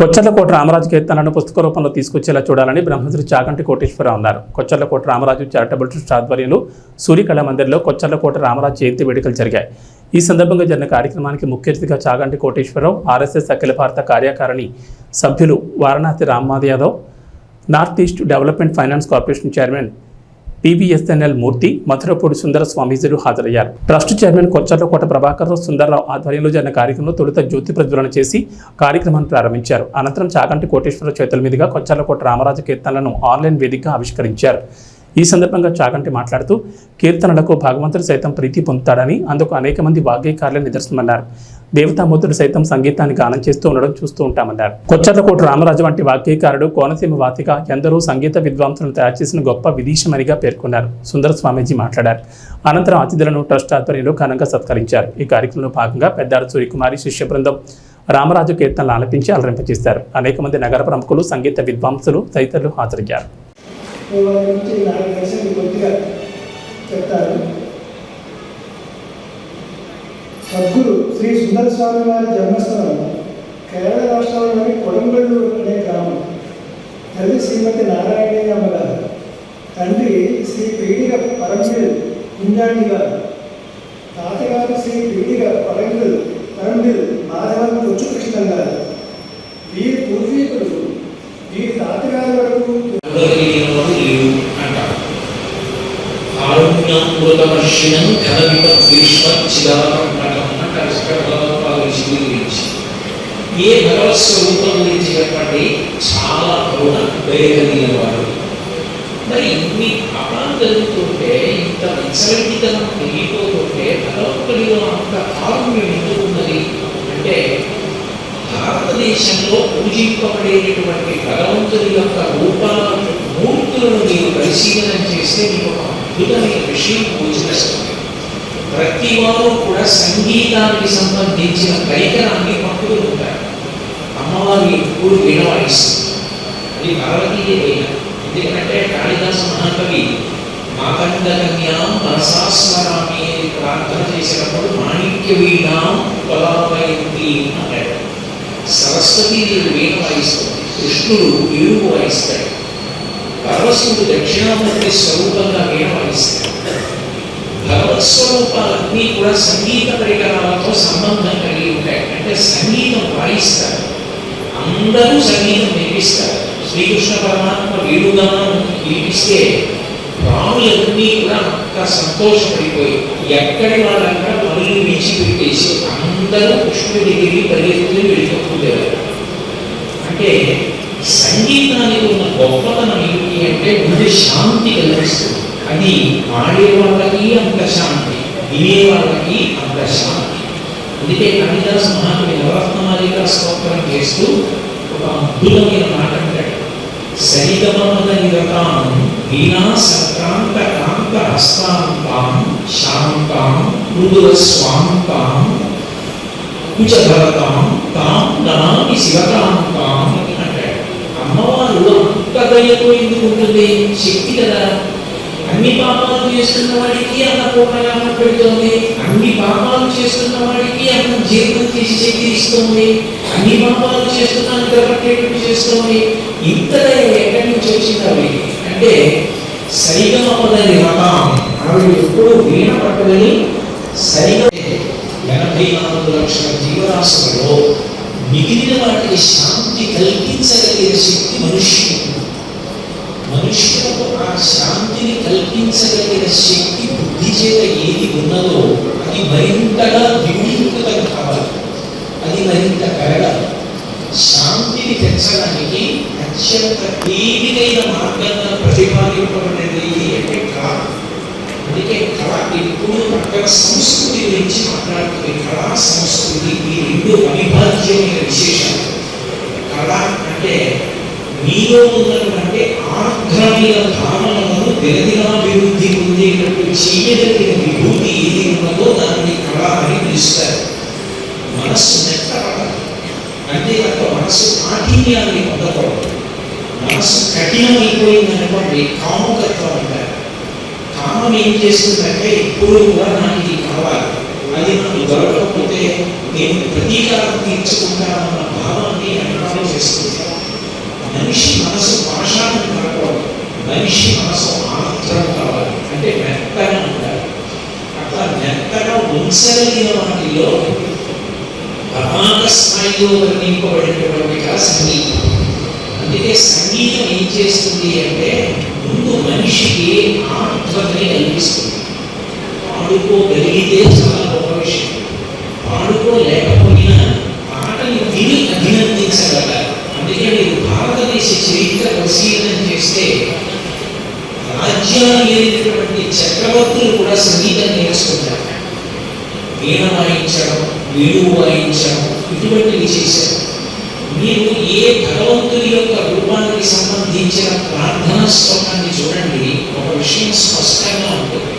కొచ్చర్లకోట రామరాజు కీర్తనలను పుస్తక రూపంలో తీసుకొచ్చేలా చూడాలని బ్రహ్మశ్రీ చాగంటి కోటేశ్వరరావు అన్నారు. కొచ్చర్లకోట రామరాజు చారిటబుల్ ట్రస్ట్ ఆధ్వర్యంలో సూర్యకళ మందిర్లో కొచ్చర్లకోట రామరాజు జయంతి వేడుకలు జరిగాయి. ఈ సందర్భంగా జరిగిన కార్యక్రమానికి ముఖ్య అతిథిగా చాగంటి కోటేశ్వరరావు ఆర్ఎస్ఎస్ అఖిల భారత కార్యకారిణి సభ్యులు Varanasi Rammadh Yadav north east development finance corporation chairman PVSNL Murthy Madhurapudi Sundara స్వామీజీలు హాజరయ్యారు. ట్రస్ట్ చైర్మన్ కొచ్చర్లకోట ప్రభాకర్ సుందరరావు ఆధ్వర్యంలో జరిగిన కార్యక్రమంలో తొలుత జ్యోతి ప్రజ్వలన చేసి కార్యక్రమాన్ని ప్రారంభించారు. అనంతరం చాగంటి కోటేశ్వర చేతుల మీదుగా కొచ్చర్లకోట రామరాజు కీర్తనలను ఆన్లైన్ వేదికగా ఆవిష్కరించారు. ఈ సందర్భంగా చాగంటి మాట్లాడుతూ కీర్తనలకు భగవంతుడు సైతం ప్రీతి పొందుతాడని అందుకు అనేక మంది వాగ్గేయకారులే నిదర్శనమన్నారు. దేవతామూర్తుడు సైతం సంగీతాన్ని గానం చేస్తూ ఉండడం చూస్తూ ఉంటామన్నారు. కొచ్చర్లకోట రామరాజు వంటి వాక్యకారుడు కోనసీమ వాతిగా ఎందరో సంగీత విద్వాంసులను తయారు చేసిన గొప్ప విదీషమనిగా పేర్కొన్నారు. సుందర స్వామీజీ మాట్లాడారు. అనంతరం అతిథులను ట్రస్ట్ ఆధ్వర్యంలో ఘనంగా సత్కరించారు. ఈ కార్యక్రమంలో భాగంగా పెద్దారు సూర్యకుమారి శిష్య బృందం రామరాజు కీర్తనలు ఆలపించి అలరింపజేశారు అనేక మంది నగర ప్రముఖులు సంగీత విద్వాంసులు తదితరులు హాజరయ్యారు వాళ్ళ గురించి నాకు తెలిసింది కొద్దిగా చెప్తారు సద్గురు శ్రీ సుందర స్వామి వారి జన్మస్థలం కేరళ రాష్ట్రంలోని కొడంగల్లు అనే గ్రామం. తల్లి శ్రీమతి నారాయణయ్యమ్మ అమ్మగారు. తండ్రి శ్రీ పీడిగ పరంబిల్ కుంజాండి గారు. తాతగారు శ్రీ పీడిగ పరంబిల్ పరంబిల్ మాధవన్ కొచ్చుకృష్ణ గారు. వీరి పూర్వీకులు వీరి తాతగారి వరకు ఉండగలిగినవాడు లేడు అంటారు శంకరభగవత్పాద విషయం గురించి ఏ భగవత్ స్వరూపం గురించి చెప్పండి చాలా కరుణ వేయగలిగిన వాడు మరి ఇన్ని పాపాలు జరుగుతుంటే ఇంత విచలనితనం పెరిగిపోతుంటే భగవంతుడిలో అంత కారుణ్యం ఎందుకు ఉన్నది? అంటే భారతదేశంలో పూజింపబడేటటువంటి భగవంతుడి యొక్క రూపాల మూర్తులను మీరు పరిశీలన చేస్తే మీకు ఒక అద్భుతమైన విషయం గోచరిస్తుంది ప్రతి వారు కూడా సంగీతానికి సంబంధించిన పరికరాన్ని పట్టుకుని ఉంటారు. అమ్మవారు ఎప్పుడు వీణ వాయిస్తుంది అది భారతీయ ఎందుకంటే కాళిదాస మహాకవి మాకండ కన్యాం మనసాస్మరామి అని ప్రార్థన చేసినప్పుడు మాణిక్య వీణాం పలాపయంతి అన్నాడు. సరస్వతి వీణ వాయిస్తుంది కృష్ణుడు ఏడుగు వాయిస్తాడు పరమశివుడు దక్షిణామూర్తి స్వరూపంగా వీణ వాయిస్తాడు. భగవత్ స్వరూపాలన్నీ కూడా సంగీత పరికరాలతో సంబంధం కలిగి ఉంటాయి. అంటే సంగీతం వాయిస్తారు. అందరూ సంగీతం వినిపిస్తారు శ్రీకృష్ణ పరమాత్మ వీడుగానం వినిపిస్తే ప్రాణులన్నీ కూడా అంత సంతోషపడిపోయి ఎక్కడి వాళ్ళంతా పనులు విడిచిపెట్టేసి అందరూ కృష్ణుడి దగ్గరికి పరిగెత్తులు వెళ్ళిపోతుండేవారు. అంటే సంగీతానికి ఉన్న గొప్పతనం ఏమిటి అంటే ముందు శాంతి కలిగిస్తుంది. అది ఆడే వాళ్ళకి అంత శాంతి వినే వాళ్ళకి అంత శాంతి. అందుకే కవిదాస్ మహాకవి నవరత్నమాలిక స్తోత్రం చేస్తూ ఒక అద్భుతమైన మాట అంటాడు. సరిగమపద నిరతాం వీణా సంక్రాంత కాంత హస్తాంతాం శాంతాం మృదుల స్వాంతాం కుచభరతాం తాం నమామి శివకాంతాం అంటాడు. అమ్మవారు అంత దయతో ఎందుకు ఉంటుంది? శక్తి కదా. అన్ని పాపాలు చేస్తున్న వాడికి అన్నపూర్ణగా పెడుతోంది. అన్ని పాపాలు చేస్తున్న వాడికి అన్న జీవితం తీసి శక్తి ఇస్తుంది అన్ని పాపాలు చేస్తున్నా నిద్రపట్టేటట్టు చేస్తుంది. ఇంత ఎక్కడి నుంచి వచ్చింది అంటే సరిగా పదని రకం. ఆవిడ ఎప్పుడు వీణ పట్టుదని సరిగా ఎనభై నాలుగు లక్షల జీవరాశులలో మిగిలిన వాటికి శాంతి కల్పించగలిగే శక్తి మనుష్యుడు మనుష్యులకు ఆ శాంతిని కల్పించగలిగిన శక్తి బుద్ధి చేత ఏది ఉన్నదో అది మరింతగా ద్విగుణీకృతం కావాలి. అది మరింత పెరగాలి. శాంతిని పెంచడానికి అత్యంత తేలికైన మార్గంగా ప్రతిపాదింపబడినది అంటే కళ. అందుకే కళ ఎప్పుడు అక్కడ సంస్కృతి గురించి మాట్లాడుతుంది. కళా సంస్కృతి ఈ రెండు అవిభాజ్యమైన విశేషాలు. కళ అంటే మీలో ఉన్నటువంటి ఆంధ్రమీయ భావనలను దినదినాభివృద్ధి పొందేటట్టు చేయగలిగిన విభూతి ఏది ఉన్నదో దాన్ని కళ అని పిలుస్తారు. మనస్సు మెత్తపడాలి అంతేకాక మనస్సు కాఠిన్యాన్ని పొందకూడదు. మనస్సు కఠినమైపోయింది అనుకోండి కాముకత్వం అంటారు. కామం ఏం చేస్తుందంటే ఎప్పుడు కూడా నాకు ఇది కావాలి. అది నాకు దొరకకపోతే నేను ప్రతీకారం తీర్చుకుంటానన్న భావాన్ని అనుభవం చేస్తుంది మనిషి మనసు మనశాంతి కావాలి మనిషి మనసు ఆనందం కావాలి. అంటే మెత్తగా ఉండాలి. అట్లా మెత్తగా ఉంచగలిగిన వాటిలో ప్రమాద స్థాయిలో వర్ణింపబడినటువంటి సంగీతం. అందుకే సంగీతం ఏం చేస్తుంది అంటే ముందు మనిషికి ఆత్మని కల్పిస్తుంది. పాడుకోగలిగితే చాలా గొప్ప విషయం. పాడుకోలేకపోయినా భారతదేశ చరిత్ర పరిశీలన చేస్తే రాజ్యాలు లేనటువంటి చక్రవర్తులు కూడా సంగీతం నేర్చుకుంటారు. వీణ వాయించడం విలువ వాయించడం ఇటువంటివి చేశారు. మీరు ఏ భగవంతుని యొక్క రూపానికి సంబంధించిన ప్రార్థనా శ్లోకాన్ని చూడండి ఒక విషయం స్పష్టంగా ఉంటుంది.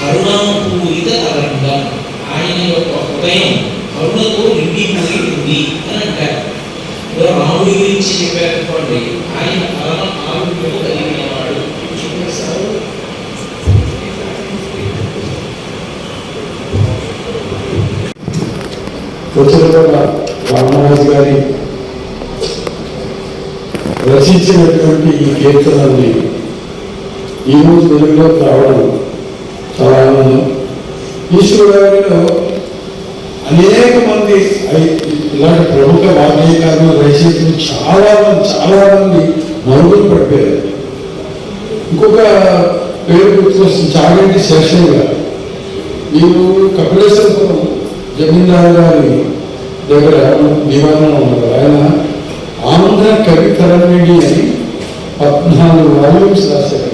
కరుణాపూరిత తరంగం ఆయన యొక్క హృదయం కరుణతో నిండిపోయి ఉంది అని అంటారు. రాముడి గురించి చెప్పారనుకోండి ఆయన పరమ ఆరోగ్యము కలిగిన వాడు వచ్చిన రామరాజు గారి రచించినటువంటి ఈ కీర్తనాన్ని ఈరోజు తెలుగులోకి రావడం చాలా ఆనందం. ఈశ్వరు గారిలో అనేక మంది ఇలాంటి ప్రముఖ వాగ్గేయకారులు రచయితలు చాలా మంది చాలా మంది మరుగులు పడిపోయారు. ఇంకొక పేరు గుర్తుకొస్తుంది చాగంటి శేషయ్య గారు. మీరు కపిలేశ్వరపురం జమీందారు గారి దగ్గర దివాణం ఉన్నారు. ఆయన ఆంధ్ర కవి కరణిడి అని పద్నాలుగు వాల్యూమ్స్ రాశారు.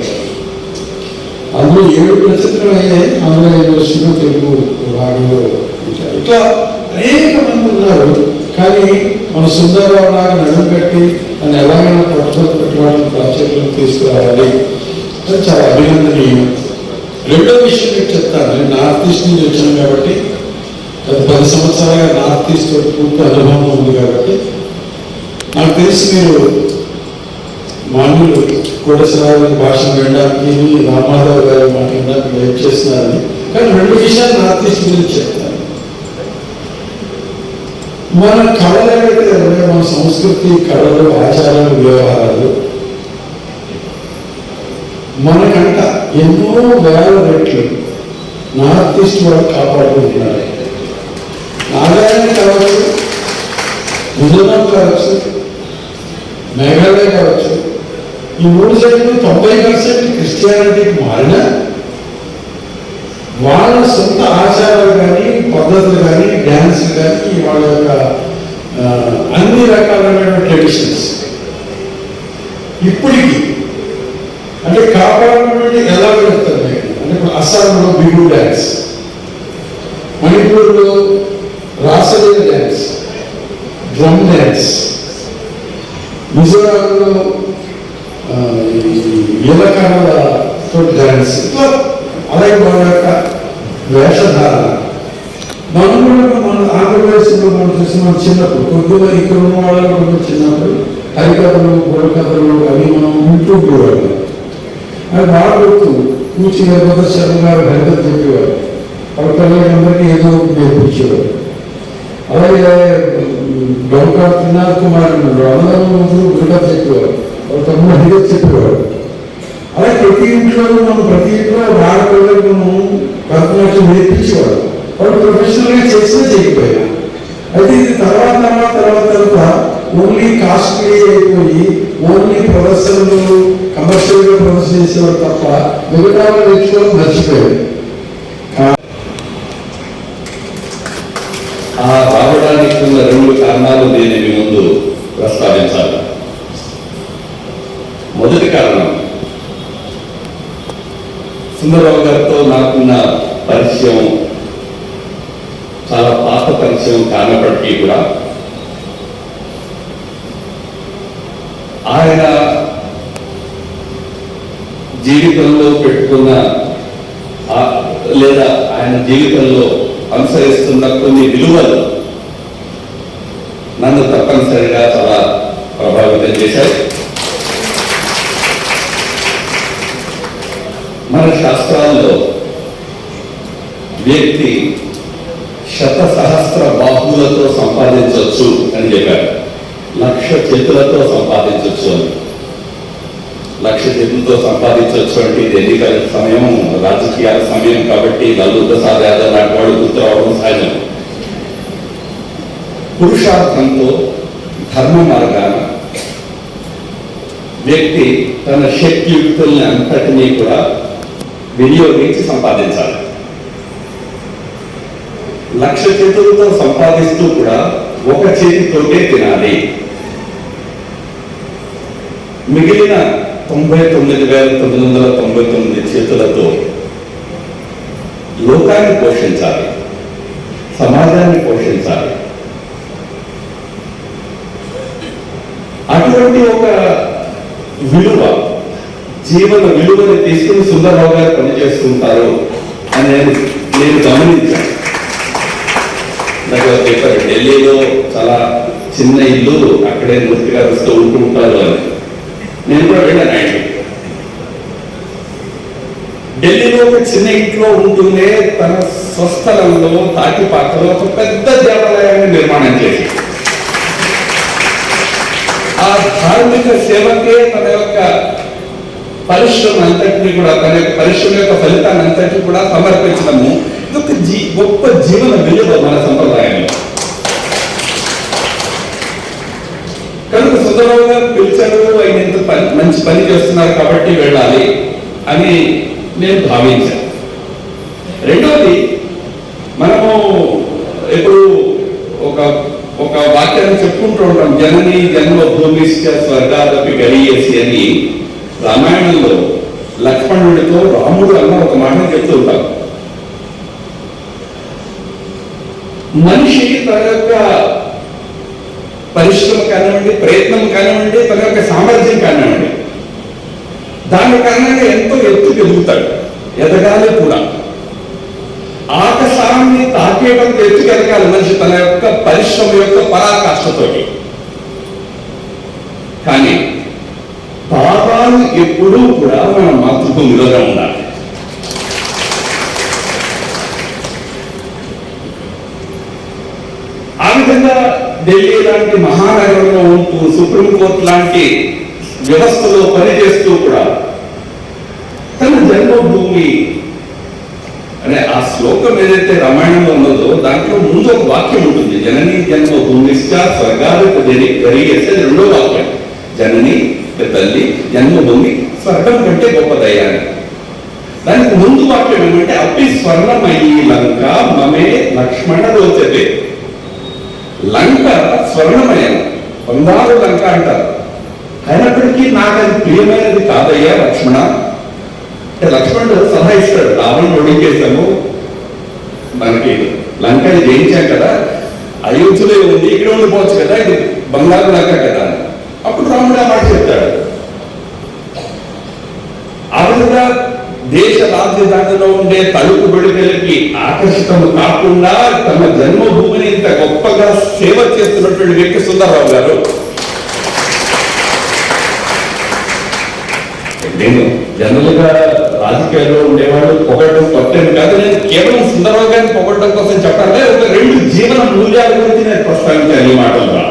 అందులో ఏడు ప్రచురణలు అయ్యాయి ఆంధ్ర యూనివర్సిటీలో తెలుగు భాగంలో ఇచ్చారు. ఇట్లా అనేక మంది ఉన్నారు కానీ మన సుందరరావు లాగా నడుము కట్టి దాన్ని ఎలాగైనా పట్టుదల పెట్టుకోవడానికి ప్రాచుర్యం తీసుకురావాలి. అది చాలా అభినందనీయం. రెండో విషయం మీకు చెప్తాను. నేను నార్త్ ఈస్ట్ నుంచి వచ్చాను కాబట్టి గత పది సంవత్సరాలుగా నార్త్ ఈస్ట్ పూర్తి అనుభవం ఉంది కాబట్టి నాకు తెలిసి మీరు మామూలు కోటేశ్వరరావు భాష వినడానికి రామారావు గారి మాట వినడానికి హెల్ప్ చేస్తున్నారని కానీ రెండు విషయాలు నార్త్ ఈస్ట్ గురించి చెప్తాను. మన కళలు ఏవైతే ఉన్నాయో మన సంస్కృతి కళలు ఆచారాలు వ్యవహారాలు మనకంట ఎన్నో వేల రెట్లు నార్త్ ఈస్ట్ వాళ్ళు కాపాడుకుంటున్నారు. నాగాలాండ్ కావచ్చు మిజోరాం కావచ్చు మేఘాలయ కావచ్చు ఈ మూడు సైడ్లు తొంభై పర్సెంట్ క్రిస్టియానిటీకి మారినా వాళ్ళ సొంత ఆచారాలు కానీ పద్ధతులు కానీ డ్యాన్స్ కానీ వాళ్ళ యొక్క అన్ని రకాలైన ట్రెడిషన్స్ ఇప్పటికీ అంటే కాపాడడం ఎలా వెళ్తారు అంటే ఇప్పుడు అస్సాంలో బిగు డ్యాన్స్ మణిపూర్లో రాసలే డ్యాన్స్ డ్రమ్ డ్యాన్స్ మిజోరాంలో ఆ, డ్యాన్స్ ఇట్లా అలాగే వాళ్ళ యొక్క వేషధారణ మనం కూడా మన ఆంధ్రప్రదేశ్లో మనం చూసిన మన చిన్నప్పుడు కొద్దిగా ఇక్కడ ఉన్న వాళ్ళు కూడా చిన్నప్పుడు హరికథలు బుర్రకథలు అవి మనం వింటూ ఉండేవాళ్ళం అది బాగా గుర్తు కూర్చి లేకపోతే శర్మ గారు హరికథ చెప్పేవారు వాళ్ళ పిల్లలందరికీ ఏదో ఒకటి నేర్పించేవారు అలాగే డొంకా త్రినాథ్ కుమార్ ఉన్నాడు అందరూ హరికథ చెప్పేవారు వాళ్ళ తమ్ముడు హరికథ చెప్పేవారు అలా ప్రతి ఇంట్లో మనం ప్రతి ఇంట్లో వాళ్ళ పిల్లలకు మనం భరతనాట్యం నేర్పించేవాడు వాళ్ళు ప్రొఫెషనల్గా చేసినా చేయకపోయినా. అయితే ఇది తర్వాత తర్వాత తర్వాత తర్వాత ఓన్లీ కాస్ట్లీ అయిపోయి ఓన్లీ ప్రదర్శనలు కమర్షియల్గా ప్రదర్శన చేసేవారు తప్ప మిగతా వాళ్ళు నేర్చుకోవడం మర్చిపోయారు ఆ రావడానికి ఉన్న రెండు కారణాలు నేను మీ ముందు ప్రస్తావించాలి మొదటి కారణం సుందరరావు గారితో నాకున్న పరిచయం చాలా పాత పరిచయం కానప్పటికీ కూడా ఆయన జీవితంలో పెట్టుకున్న లేదా ఆయన జీవితంలో అనుసరిస్తున్న కొన్ని విలువలు నన్ను తప్పనిసరిగా చాలా ప్రభావితం చేశాయి. బ్రాహ్మణ శాస్త్రాల్లో వ్యక్తి శత సహస్ర బాహువులతో సంపాదించవచ్చు అని చెప్పారు. లక్ష చేతులతో సంపాదించవచ్చు అని. లక్ష చేతులతో సంపాదించవచ్చు అంటే ఇది ఎన్నికల సమయం రాజకీయాల సమయం కాబట్టి లల్లు ప్రసాద్ యాదవ్ లాంటి వాడు గుర్తురావడం సహజం. పురుషార్థంతో ధర్మ మార్గాన వ్యక్తి తన శక్తియుక్తుల్ని అంతటినీ కూడా వినియోగించి సంపాదించాలి. లక్ష చేతులతో సంపాదిస్తూ కూడా ఒక చేతితోటే తినాలి. మిగిలిన తొంభై తొమ్మిది వేల తొమ్మిది వందల తొంభై తొమ్మిది చేతులతో లోకాన్ని పోషించాలి. సమాజాన్ని పోషించాలి. అటువంటి ఒక విలువ జీవన విలువని తీసుకుని సుందరరావు గారు పనిచేస్తుంటారు అని నేను నేను గమనించాను. నాకు చెప్పారు ఢిల్లీలో చాలా చిన్న ఇల్లు అక్కడే మూర్తి గారు వస్తూ ఉంటూ ఉంటారు అని. నేను కూడా వెళ్ళాను ఆయన ఢిల్లీలో ఒక చిన్న ఇంట్లో ఉంటూనే తన స్వస్థలంలో తాటిపాకలో ఒక పెద్ద దేవాలయాన్ని నిర్మాణం చేసి ఆ ధార్మిక సేవకే తన యొక్క పరిశ్రమ అంతటిని కూడా తన యొక్క పరిశ్రమ యొక్క ఫలితాన్ని అంతటిని కూడా సమర్పించడము ఇది ఒక జీ గొప్ప జీవన విలువ మన సంప్రదాయంలో కనుక సుందరరావు గారు పిలిచారు ఆయన ఎంత పని మంచి పని చేస్తున్నారు కాబట్టి వెళ్ళాలి అని నేను భావించాను రెండవది మనము ఎప్పుడు ఒక ఒక వాక్యాన్ని చెప్పుకుంటూ ఉంటాం జనని జన్మభూమిశ్చ స్వర్గాదపి గడియేసి అని. రామాయణంలో లక్ష్మణుడితో రాముడు అన్న ఒక మాటను చెప్తూ ఉంటారు మనిషి తన యొక్క పరిశ్రమ కానివ్వండి ప్రయత్నం కానివ్వండి తన యొక్క సామర్థ్యం కానివ్వండి దాని కారణంగా ఎంతో ఎత్తుకు ఎదుగుతాడు ఎదగాలి కూడా. ఆకాశాన్ని తాకేటంత ఎత్తుకు ఎదగాలి మనిషి తన యొక్క పరిశ్రమ యొక్క పరాకాష్ఠతోటి. కానీ పాపాలు ఎప్పుడూ కూడా మన మాతృభూమిలోనే ఉండాలి. ఆ విధంగా ఢిల్లీ లాంటి మహానగరంలో ఉంటూ సుప్రీంకోర్టు లాంటి వ్యవస్థలో పనిచేస్తూ కూడా తన జన్మభూమి అనే ఆ శ్లోకం ఏదైతే రామాయణంలో ఉన్నదో దాంట్లో ముందు ఒక వాక్యం ఉంటుంది. జనని జన్మభూమిశ్చ స్వర్గాలు జరిగేస్తే రెండో వాక్యం. జనని అంటే తల్లి జన్మభూమి స్వర్గం కంటే గొప్పదయ్యా దానికి ముందు వాక్యం ఏమంటే అప్పి స్వర్ణమయీ లంక మమే లక్ష్మణ రోచతే. లంక స్వర్ణమయం బంగారు లంక అంటారు. అయినప్పటికీ నాకు అది ప్రియమైనది కాదయ్యా లక్ష్మణ. అంటే లక్ష్మణుడు సలహా ఇస్తాడు రావణ్ ఒడికేసాము మనకి లంకని జయించాం కదా అయోధ్యలో ఉంది ఇక్కడ ఉండిపోవచ్చు కదా ఇది బంగారు లంక కదా. అప్పుడు రాముడు ఆ మాట చెప్తాడు ఆ విధంగా దేశ రాజధానిలో ఉండే తలుపు బడికలకి ఆకర్షితం కాకుండా తమ జన్మభూమిని ఇంత గొప్పగా సేవ చేస్తున్నటువంటి వ్యక్తి సుందరరావు గారు. నేను జనరల్గా రాజకీయాల్లో ఉండేవాళ్ళు పొగడడం కొట్టేది కాదు. నేను కేవలం సుందరరావు గారిని పొగడడం కోసం చెప్పాలి ఒక రెండు జీవన మూల్యాల గురించి నేను ప్రస్తావించాను ఈ మాటల్లో.